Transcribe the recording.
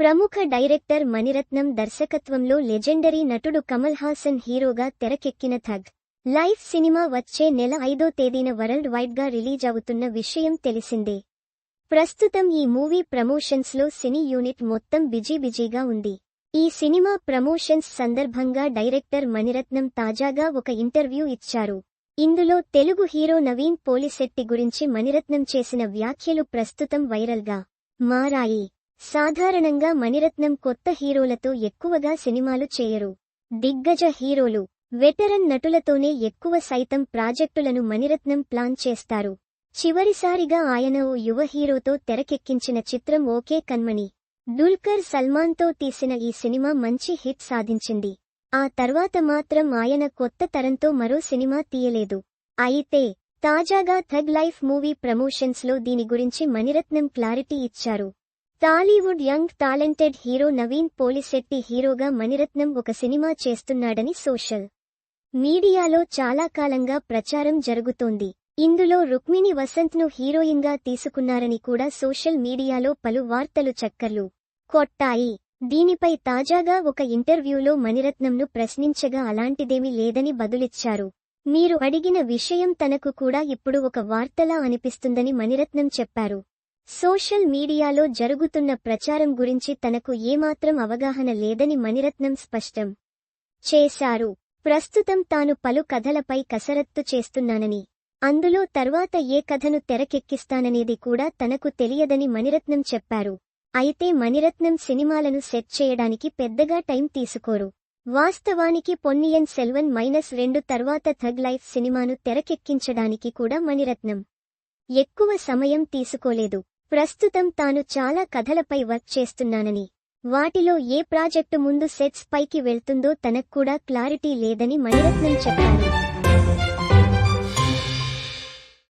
ప్రముఖ డైరెక్టర్ మణిరత్నం దర్శకత్వంలో లెజెండరీ నటుడు కమల్ హాసన్ హీరోగా తెరకెక్కిన థగ్. లైఫ్ సినిమా వచ్చే నెల ఐదో తేదీన వరల్డ్ వైడ్గా రిలీజ్ అవుతున్న విషయం తెలిసిందే. ప్రస్తుతం ఈ మూవీ ప్రమోషన్స్లో సినీ యూనిట్ మొత్తం బిజీ బిజీగా ఉంది. ఈ సినిమా ప్రమోషన్స్ సందర్భంగా డైరెక్టర్ మణిరత్నం తాజాగా ఒక ఇంటర్వ్యూ ఇచ్చారు. ఇందులో తెలుగు హీరో నవీన్ పోలిశెట్టి గురించి మణిరత్నం చేసిన వ్యాఖ్యలు ప్రస్తుతం వైరల్గా మారాయి. సాధారణంగా మణిరత్నం కొత్త హీరోలతో ఎక్కువగా సినిమాలు చేయరు. దిగ్గజ హీరోలు వెటరన్ నటులతోనే ఎక్కువ సైతం ప్రాజెక్టులను మణిరత్నం ప్లాన్ చేస్తారు. చివరిసారిగా ఆయన ఓ యువ హీరోతో తెరకెక్కించిన చిత్రం ఓకే కన్మణి. దుల్కర్ సల్మాన్తో తీసిన ఈ సినిమా మంచి హిట్ సాధించింది. ఆ తర్వాత మాత్రం ఆయన కొత్త తరంతో మరో సినిమా తీయలేదు. అయితే తాజాగా థగ్ లైఫ్ మూవీ ప్రమోషన్స్లో దీని గురించి మణిరత్నం క్లారిటీ ఇచ్చారు. Tollywood young talented hero Naveen Polishetty హీరోగా మణిరత్నం ఒక సినిమా చేస్తున్నాడని సోషల్ మీడియాలో చాలా కాలంగా ప్రచారం జరుగుతోంది. ఇందులో రుక్మిణి వసంత్ను హీరోయిన్గా తీసుకున్నారని కూడా సోషల్ మీడియాలో పలు వార్తలు చక్కర్లు కొట్టాయి. దీనిపై తాజాగా ఒక ఇంటర్వ్యూలో మణిరత్నంను ప్రశ్నించగా అలాంటిదేమీ లేదని బదులిచ్చారు. మీరు అడిగిన విషయం తనకు కూడా ఇప్పుడు ఒక వార్తలా అనిపిస్తుందని మణిరత్నం చెప్పారు. సోషల్ మీడియాలో జరుగుతున్న ప్రచారం గురించి తనకు ఏమాత్రం అవగాహన లేదని మణిరత్నం స్పష్టం చేశారు. ప్రస్తుతం తాను పలు కథలపై కసరత్తు చేస్తున్నానని అందులో తర్వాత ఏ కథను తెరకెక్కిస్తాననేది కూడా తనకు తెలియదని మణిరత్నం చెప్పారు. అయితే మణిరత్నం సినిమాలను సెట్ చేయడానికి పెద్దగా టైం తీసుకోరు. వాస్తవానికి పొన్నియన్ సెల్వన్ మైనస్ రెండు తర్వాత థగ్ లైఫ్ సినిమాను తెరకెక్కించడానికి కూడా మణిరత్నం ఎక్కువ సమయం తీసుకోలేదు. ప్రస్తుతం తాను చాలా కథలపై వర్క్ చేస్తున్నానని. వాటిలో ఏ ప్రాజెక్టు ముందు సెట్స్ పైకి వెళ్తుందో తనక్కూడా క్లారిటీ లేదని మణిరత్నం చెప్పారు.